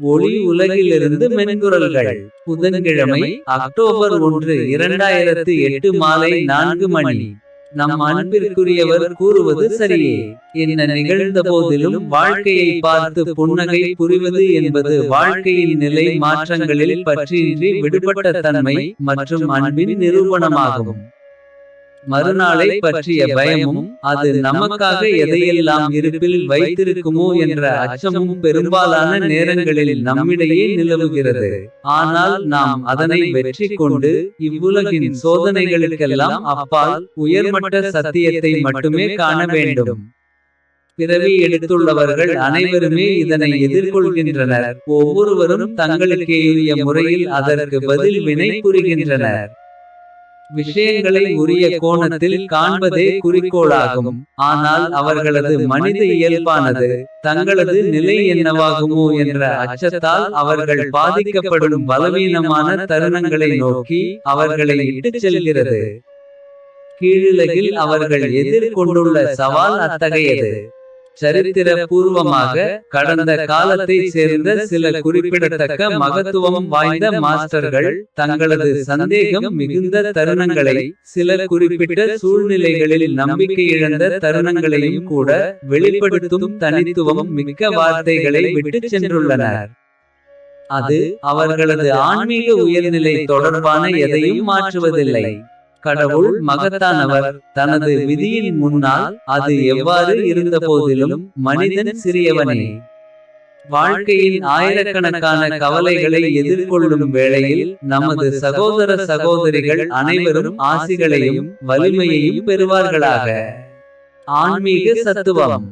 ஒளி உலகிலிருந்து மென்குரல்கள் புதன்கிழமை அக்டோபர் ஒன்று இரண்டாயிரத்து எட்டு மாலை நான்கு மணி. நம் அன்பிற்குரியவர் கூறுவது சரியே. என்ன நிகழ்ந்த போதிலும் வாழ்க்கையை பார்த்து புன்னகை புரிவது என்பது வாழ்க்கையின் நிலை மாற்றங்களில் பற்றியின்றி விடுபட்ட தன்மை மற்றும் அன்பின் நிரூபணமாகும். மறுநாளை பற்றிய பயமும் அது நமக்காக எதையெல்லாம் இருப்பில் வைத்திருக்குமோ என்ற அச்சமும் பெரும்பாலான நேரங்களில் நம்மிடையே நிலவுகிறது. ஆனால் நாம் அதனை வெற்றி கொண்டு இவ்வுலகின் சோதனைகளுக்கெல்லாம் அப்பால் உயர்மட்ட சத்தியத்தை மட்டுமே காண வேண்டும். பிறவி எடுத்துள்ளவர்கள் அனைவருமே இதனை எதிர்கொள்கின்றனர். ஒவ்வொருவரும் தங்களுக்கேயுரிய முறையில் அதற்கு பதில் வினை புரிகின்றனர் விஷயங்களை உரிய கோணத்தில் காண்பதே குறிக்கோளாகும். ஆனால் அவர்களது மனித இயல்பானது தங்களது நிலை என்னவாகுமோ என்ற அச்சத்தால் அவர்கள் பாதிக்கப்படும் பலவீனமான தருணங்களை நோக்கி அவர்களை இட்டுச் செல்கிறது. கீழுலகில் அவர்கள் எதிர்கொண்டுள்ள சவால் அத்தகையது. சரித்திர பூர்வமாக கடந்த காலத்தை சேர்ந்த சில குறிப்பிடத்தக்க மகத்துவம் வாய்ந்த மாஸ்டர்கள் தங்களது சந்தேகம் மிகுந்த தருணங்களை சில குறிப்பிட்ட சூழ்நிலைகளில் நம்பிக்கை இழந்த தருணங்களையும் கூட வெளிப்படுத்தும் தனித்துவம் மிக்க வார்த்தைகளை விட்டுச் சென்றுள்ளனர். அது அவர்களது ஆன்மீக உயர்நிலை தொடர்பான எதையும் மாற்றுவதில்லை. கடவுள் மகத்தானவர் தனது விதியின் முன்னால் அது எவ்வாறு இருந்தபோதிலும் மனிதன் சிறியவனே. வாழ்க்கையின் ஆயிரக்கணக்கான கவலைகளை எதிர்கொள்ளும் வேளையில் நமது சகோதர சகோதரிகள் அனைவரும் ஆசிகளையும் வலிமையையும் பெறுவார்களாக. ஆன்மீக சத்துவம்.